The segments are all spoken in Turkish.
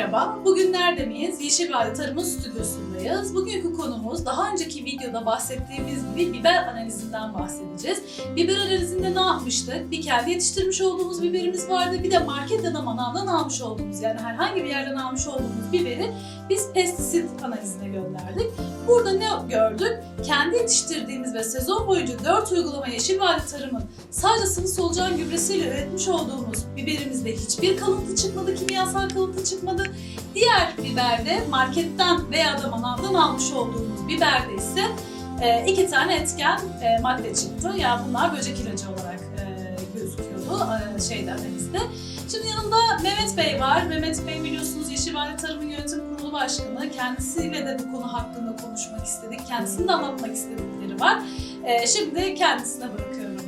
merhaba. Bugün nerede miyiz? Yeşil Vadi Tarım'ın stüdyosundayız. Bugünkü konumuz daha önceki videoda bahsettiğimiz gibi biber analizinden bahsedeceğiz. Biber analizinde ne yapmıştık? Bir kendi yetiştirmiş olduğumuz biberimiz vardı. Bir de market ya da manavdan almış olduğumuz yani herhangi bir yerden almış olduğumuz biberi biz pestisit analizine gönderdik. Burada ne gördük? Kendi yetiştirdiğimiz ve sezon boyunca 4 uygulama Yeşil Vadi Tarım'ın sadece sıvı solucan gübresiyle üretmiş olduğumuz biberimizde hiçbir kalıntı çıkmadı, kimyasal kalıntı çıkmadı. Diğer biberde marketten veya da manavdan almış olduğumuz biberde ise e, iki tane etken e, madde çıktı. Yani bunlar böcek ilacı olarak e, gözüküyordu şeyden analizde. Şimdi yanımda Mehmet Bey var. Mehmet Bey biliyorsunuz Yeşil Vadi Tarım'ın yönetim kurulu başkanı. Kendisiyle de bu konu hakkında konuşmak istedik. Kendisinin de anlatmak istedikleri var. Şimdi kendisine bırakıyorum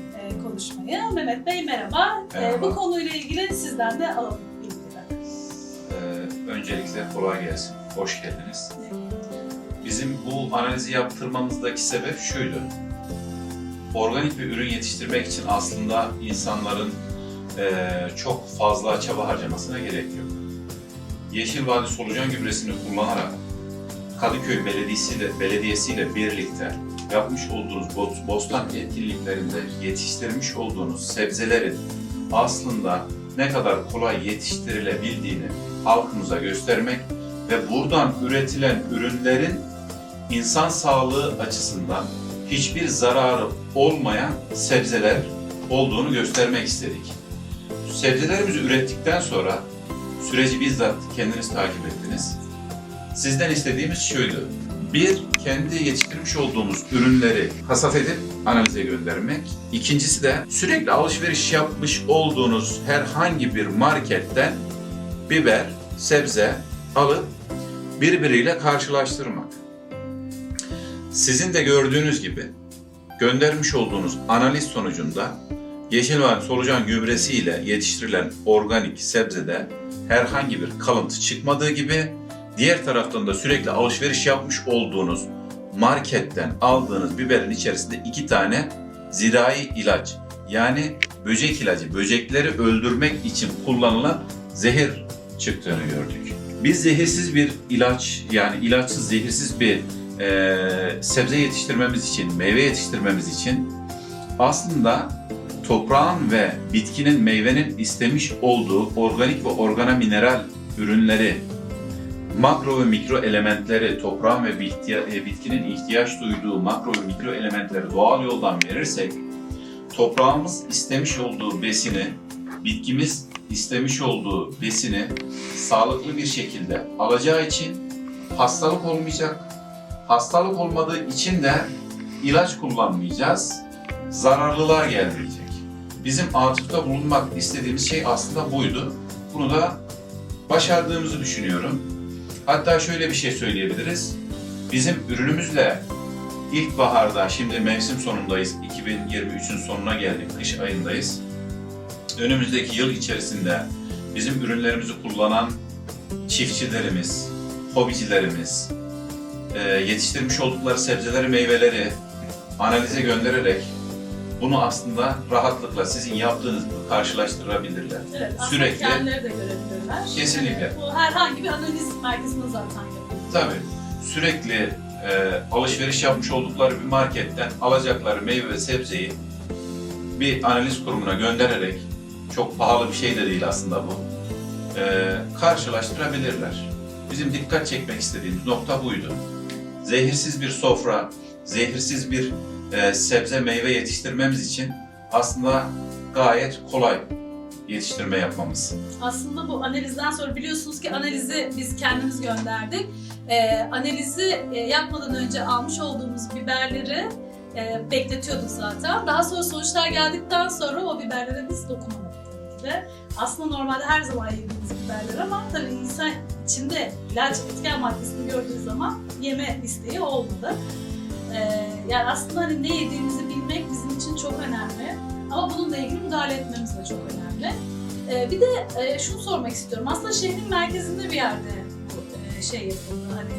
konuşmayı. Mehmet Bey merhaba. Merhaba. bu konuyla ilgili sizden de alalım öncelikle kolay gelsin. Hoş geldiniz. Bizim bu analizi yaptırmamızdaki sebep şuydu. Organik bir ürün yetiştirmek için aslında insanların eee, çok fazla çaba harcamasına gerek yok. Yeşil Vadi solucan gübresini kullanarak Kadıköy Belediyesi ile, Belediyesi ile birlikte yapmış olduğunuz bos- bostan etkinliklerinde yetiştirmiş olduğunuz sebzelerin aslında ne kadar kolay yetiştirilebildiğini halkımıza göstermek ve buradan üretilen ürünlerin insan sağlığı açısından hiçbir zararı olmayan sebzeler olduğunu göstermek istedik. Sebzelerimizi ürettikten sonra süreci bizzat kendiniz takip ettiniz. Sizden istediğimiz şuydu. Bir, kendi yetiştirmiş olduğumuz ürünleri hasat edip analize göndermek. İkincisi de sürekli alışveriş yapmış olduğunuz herhangi bir marketten biber, sebze alıp birbiriyle karşılaştırmak. Sizin de gördüğünüz gibi göndermiş olduğunuz analiz sonucunda yeşil ve solucan gübresi ile yetiştirilen organik sebzede herhangi bir kalıntı çıkmadığı gibi diğer taraftan da sürekli alışveriş yapmış olduğunuz marketten aldığınız biberin içerisinde iki tane zirai ilaç yani böcek ilacı, böcekleri öldürmek için kullanılan zehir çıktığını gördük. Biz zehirsiz bir ilaç yani ilaçsız zehirsiz bir eee, sebze yetiştirmemiz için, meyve yetiştirmemiz için aslında toprağın ve bitkinin, meyvenin istemiş olduğu organik ve organomineral ürünleri, makro ve mikro elementleri, toprağın ve e, bitkinin ihtiyaç duyduğu makro ve mikro elementleri doğal yoldan verirsek, toprağımız istemiş olduğu besini, bitkimiz istemiş olduğu besini sağlıklı bir şekilde alacağı için hastalık olmayacak. Hastalık olmadığı için de ilaç kullanmayacağız. Zararlılar gelmeyecek. Bizim atıfta bulunmak istediğimiz şey aslında buydu. Bunu da başardığımızı düşünüyorum. Hatta şöyle bir şey söyleyebiliriz. Bizim ürünümüzle ilkbaharda, şimdi mevsim sonundayız, 2023'ün sonuna geldik, kış ayındayız. Önümüzdeki yıl içerisinde bizim ürünlerimizi kullanan çiftçilerimiz, hobicilerimiz, e, yetiştirmiş oldukları sebzeleri, meyveleri analize göndererek bunu aslında rahatlıkla sizin yaptığınız gibi karşılaştırabilirler. Evet, Sürekli- kendileri de görebilirler. Kesinlikle. Bu herhangi bir analiz merkezinde zaten yapılıyor. Tabii sürekli e, alışveriş yapmış oldukları bir marketten alacakları meyve ve sebzeyi bir analiz kurumuna göndererek çok pahalı bir şey de değil aslında bu. e, karşılaştırabilirler. Bizim dikkat çekmek istediğimiz nokta buydu. Zehirsiz bir sofra, zehirsiz bir e, sebze meyve yetiştirmemiz için aslında gayet kolay yetiştirme yapmamız. Aslında bu analizden sonra biliyorsunuz ki analizi biz kendimiz gönderdik. Ee, analizi e, yapmadan önce almış olduğumuz biberleri e, bekletiyorduk zaten. Daha sonra sonuçlar geldikten sonra o biberlere biz dokunamadık de. Aslında normalde her zaman yediğimiz biberler ama tabii insan içinde ilaç etken maddesini gördüğü zaman yeme isteği olmadı. Ee, yani aslında hani ne yediğimizi bilmek bizim için çok önemli. Ama bununla ilgili müdahale etmemiz de çok önemli. Ee, bir de e, şunu sormak istiyorum. Aslında şehrin merkezinde bir yerde bu e, şey yapıldı. Hani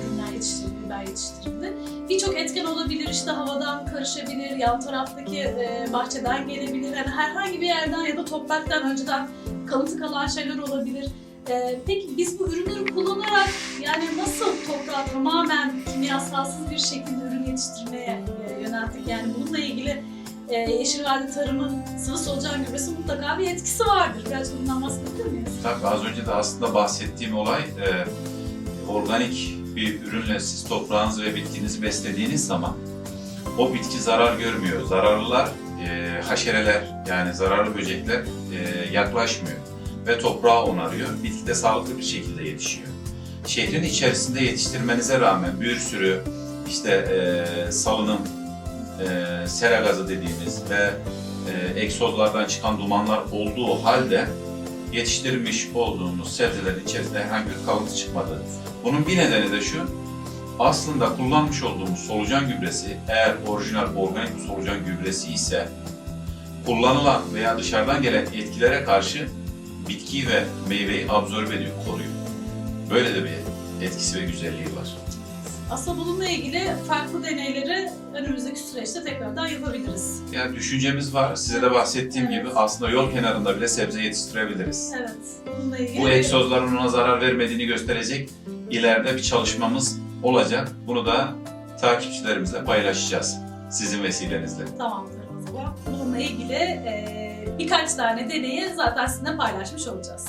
ürünler yetiştirildi, biber yetiştirildi. Birçok etken olabilir. işte havadan karışabilir, yan taraftaki e, bahçeden gelebilir. Yani herhangi bir yerden ya da topraktan önceden kalıntı kalan şeyler olabilir. Ee, peki biz bu ürünleri kullanarak yani nasıl toprağı tamamen kimyasalsız bir şekilde ürün yetiştirmeye e, yönelttik? Yani bununla ilgili e, Yeşil Vadi Tarım'ın sıvı solucan gübresi mutlaka bir etkisi vardır. Biraz bundan bahsedebilir miyiz? Tabii az önce de aslında bahsettiğim olay e, organik bir ürünle siz toprağınızı ve bitkinizi beslediğiniz zaman o bitki zarar görmüyor. Zararlılar, e, haşereler yani zararlı böcekler e, yaklaşmıyor ve toprağı onarıyor. Bitki de sağlıklı bir şekilde yetişiyor. Şehrin içerisinde yetiştirmenize rağmen bir sürü işte e, salınım, e, sera gazı dediğimiz ve e, egzozlardan çıkan dumanlar olduğu halde yetiştirmiş olduğumuz sebzelerin içerisinde herhangi bir kalıntı çıkmadı. Bunun bir nedeni de şu, aslında kullanmış olduğumuz solucan gübresi eğer orijinal organik solucan gübresi ise kullanılan veya dışarıdan gelen etkilere karşı bitkiyi ve meyveyi absorbe ediyor, koruyor. Böyle de bir etkisi ve güzelliği var. Aslında bununla ilgili farklı deneyleri önümüzdeki süreçte tekrardan yapabiliriz. Yani düşüncemiz var. Size de bahsettiğim Evet. gibi aslında yol kenarında bile sebze yetiştirebiliriz. Evet, bununla ilgili... Bu egzozların ona zarar vermediğini gösterecek ileride bir çalışmamız olacak. Bunu da takipçilerimizle paylaşacağız. Sizin vesilenizle. Tamamdır o zaman. Bununla ilgili e, birkaç tane deneyi zaten sizinle paylaşmış olacağız.